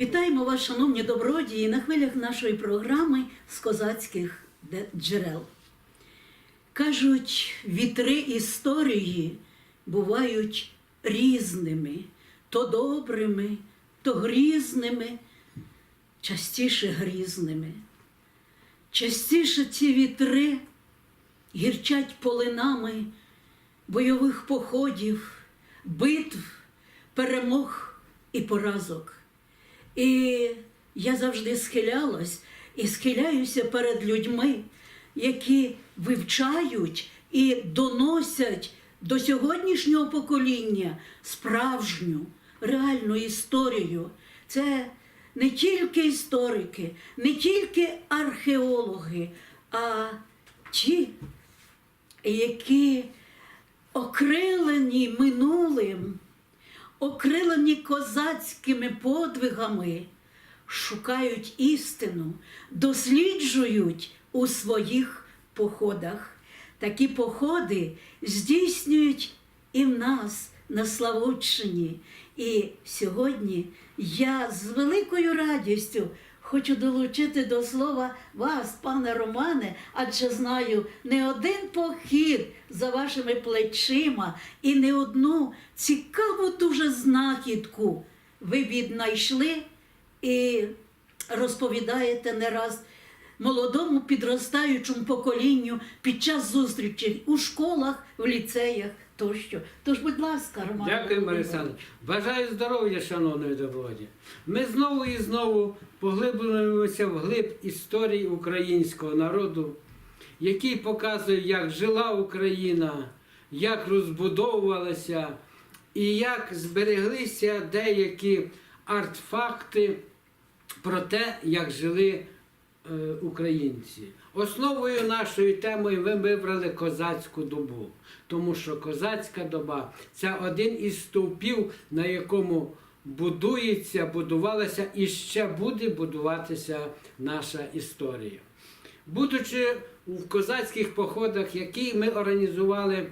Вітаємо вас, шановні добродії, на хвилях нашої програми з козацьких джерел. Кажуть, вітри історії бувають різними, то добрими, то грізними, частіше грізними. Частіше ці вітри гірчать полинами бойових походів, битв, перемог і поразок. І я завжди схилялась і схиляюся перед людьми, які вивчають і доносять до сьогоднішнього покоління справжню, реальну історію. Це не тільки історики, не тільки археологи, а ті, які окрилені минулим, окрилені козацькими подвигами, шукають істину, досліджують у своїх походах. Такі походи здійснюють і в нас на Славутщині. І сьогодні я з великою радістю хочу долучити до слова вас, пане Романе, адже знаю не один похід за вашими плечима і не одну цікаву дуже знахідку ви віднайшли і розповідаєте не раз молодому підростаючому поколінню під час зустрічей у школах, в ліцеях тощо. Тож, будь ласка, Роман. Дякую. Марисана. Бажаю здоров'я, шановної доброді. Ми знову і знову поглиблюємося в глиб історії українського народу, який показує, як жила Україна, як розбудовувалася і як збереглися деякі артефакти про те, як жили українці. Основою нашої теми ми вибрали козацьку добу, тому що козацька доба це один із стовпів, на якому будується, будувалася і ще буде будуватися наша історія. Будучи в козацьких походах, які ми організували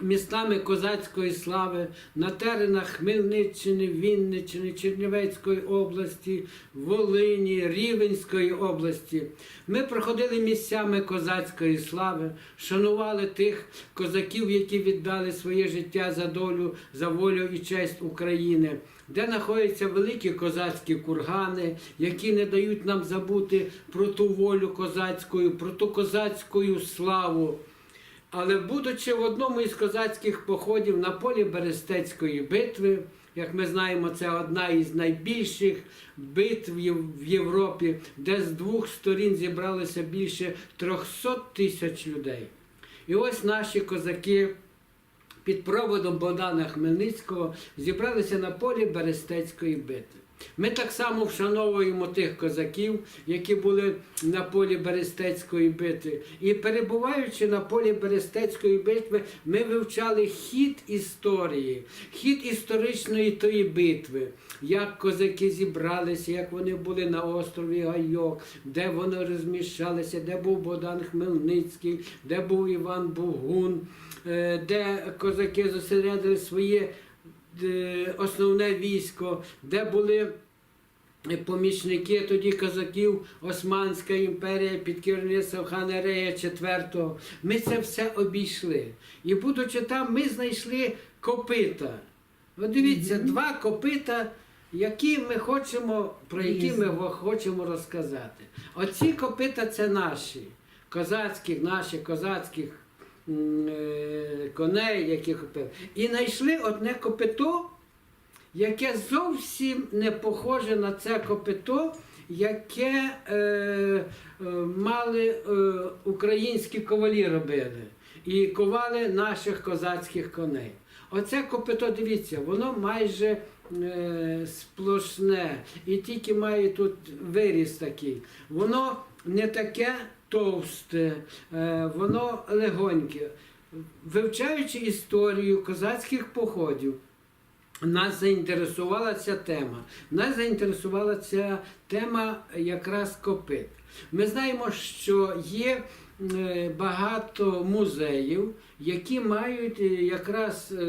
містами козацької слави на теренах Хмельниччини, Вінниччини, Чернівецької області, Волині, Рівенської області. Ми проходили місцями козацької слави, шанували тих козаків, які віддали своє життя за долю, за волю і честь України. Де знаходяться великі козацькі кургани, які не дають нам забути про ту волю козацьку, про ту козацьку славу. Але будучи в одному із козацьких походів на полі Берестецької битви, як ми знаємо, це одна із найбільших битв в Європі, де з двох сторін зібралося більше 300 тисяч людей. І ось наші козаки під проводом Богдана Хмельницького зібралися на полі Берестецької битви. Ми так само вшановуємо тих козаків, які були на полі Берестецької битви. І перебуваючи на полі Берестецької битви, ми вивчали хід історії, хід історичної тої битви, як козаки зібралися, як вони були на острові Гайок, де вони розміщалися, де був Богдан Хмельницький, де був Іван Бугун, е, де козаки зосередили своє основне військо, де були е, помічники тоді козаків Османська імперія під керівництвом хана Рея IV. Ми це все обійшли. І будучи там, ми знайшли копита. От дивіться, два копита, які ми хочемо, про які ми хочемо розказати. Оці копита це наші, козацьких, наші козацьких е, коней, які купили. І знайшли одне копито, яке зовсім не похоже на це копито, яке е, е, мали е, українські ковалі робили. І ковали наших козацьких коней. Оце копито, дивіться, воно майже е, сплошне і тільки має тут виріс такий. Воно не таке товсте, е, воно легоньке. Вивчаючи історію козацьких походів, нас заінтересувала ця тема. Нас заінтересувала ця тема якраз копит. Ми знаємо, що є е, багато музеїв, які мають е, якраз е,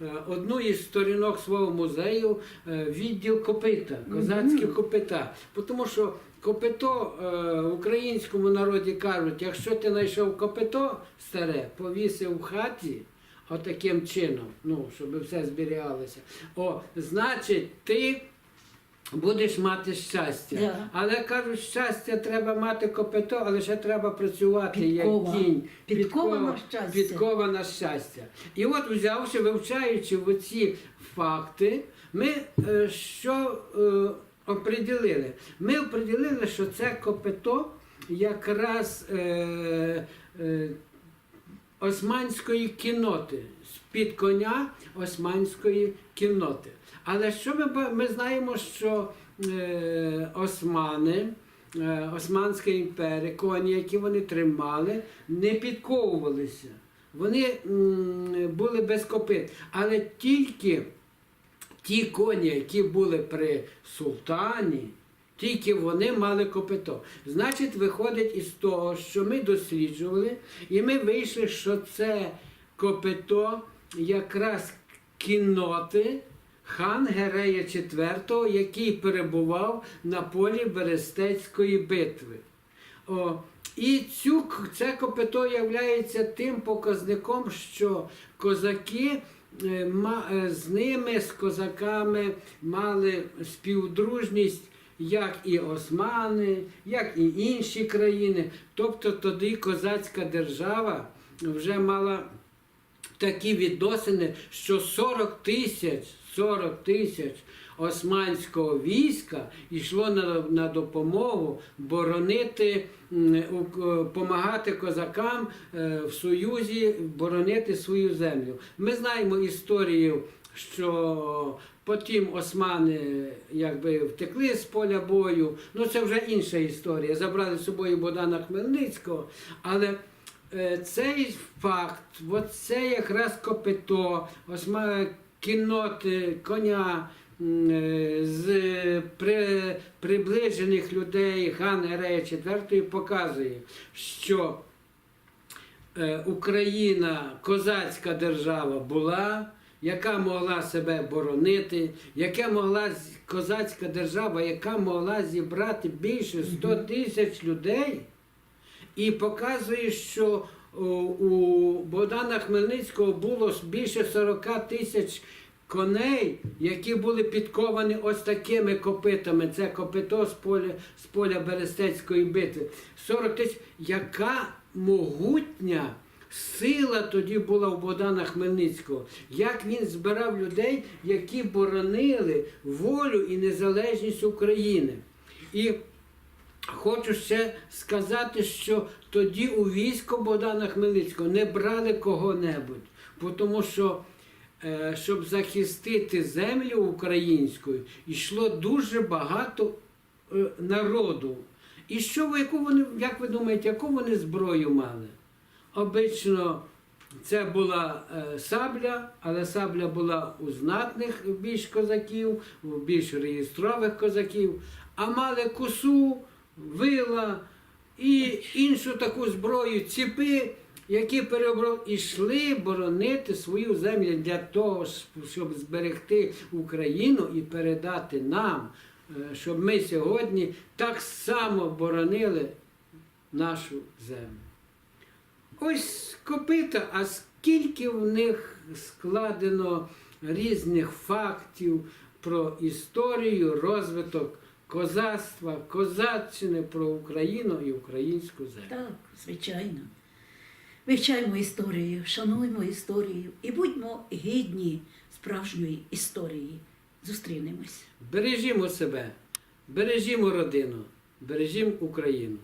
е, одну із сторінок свого музею відділ копита, козацькі копита. Тому що копито в українському народі кажуть, якщо ти знайшов копито старе, повісив в хаті. Отаким чином, ну, щоб все зберігалося. О, значить, ти будеш мати щастя. Да. Але кажуть, щастя треба мати копито, але ще треба працювати Підкова. як кінь. Підкова на Підкова- щастя. Підкова на щастя. І от, взявши, вивчаючи оці факти, ми е, що е, оприділили? Ми оприділили, що це копито якраз е, е, османської кінноти, з-під коня османської кінноти. Але що ми, ми знаємо, що е, османи, е, Османська імперія, коні, які вони тримали, не підковувалися. Вони м, були без копит. Але тільки ті коні, які були при султані, тільки вони мали копито. Значить, виходить із того, що ми досліджували, і ми вийшли, що це копито якраз кінноти хан Герея IV, який перебував на полі Берестецької битви. О, і цю, це копито є тим показником, що козаки е, е, з ними, з козаками, мали співдружність, як і османи, як і інші країни. Тобто тоді козацька держава вже мала такі відносини, що 40 тисяч, 40 тисяч османського війська йшло на, на допомогу боронити, допомагати козакам е, в Союзі боронити свою землю. Ми знаємо історію, що потім османи якби втекли з поля бою. Ну це вже інша історія. Забрали з собою Богдана Хмельницького, але Е, цей факт, це якраз копито, осма кінноти, коня е, з при, приближених людей хан Герея IV показує, що е, Україна козацька держава була, яка могла себе боронити, яка могла козацька держава, яка могла зібрати більше 100 тисяч людей. І показує, що у Богдана Хмельницького було більше 40 тисяч коней, які були підковані ось такими копитами. Це копито з поля, з поля Берестецької битви. 40 тисяч. Яка могутня сила тоді була у Богдана Хмельницького? Як він збирав людей, які боронили волю і незалежність України? І Хочу ще сказати, що тоді у військо Богдана Хмельницького не брали кого-небудь, тому що е, щоб захистити землю українську, йшло дуже багато е, народу. І що яку вони, як ви думаєте, яку вони зброю мали? Обично це була е, сабля, але сабля була у знатних більш козаків, у більш реєстрових козаків, а мали косу, вила і іншу таку зброю, ціпи, які перебрали, і йшли боронити свою землю для того, щоб зберегти Україну і передати нам, е, щоб ми сьогодні так само боронили нашу землю. Ось копита, а скільки в них складено різних фактів про історію, розвиток козацтва, козаччини, про Україну і українську землю. Так, звичайно. Вивчаємо історію, шануємо історію і будьмо гідні справжньої історії. Зустрінемось. Бережімо себе, бережімо родину, бережімо Україну.